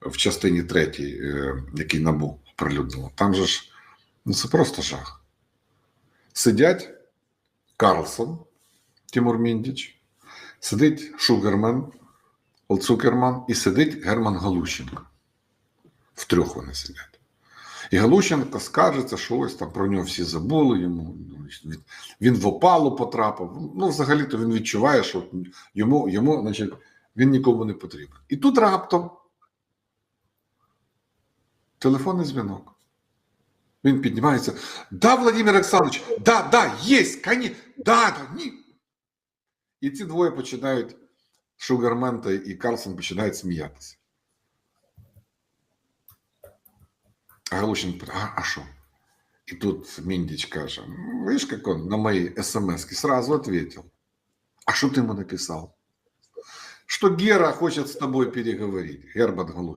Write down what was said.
в частині третій, е, який набу прилюднило, там же ж ну це просто жах. Сидять Карлсон, Тимур Міндіч, сидить Шугерман, Цукерман і сидить Герман Галущенко. Втрьох вони сидять. І Галущенко скаржиться, що ось там про нього всі забули. Йому ну, він в опалу потрапив. Ну, взагалі-то він відчуває, що йому, йому значить, він нікому не потрібен. І тут раптом телефонний дзвінок. Він піднімається. Да, Владимир Олександрович, да, да, є, коні, да, да, ні. І ці двоє починають, Шугармента і Карлсон починають сміятися. А Галущин, а, а що? И тут Миндич каже, «Ну, видишь, как он на мои смс сразу ответил. А что ты ему написал? Что Гера хочет с тобой переговорить, Герман Галущин.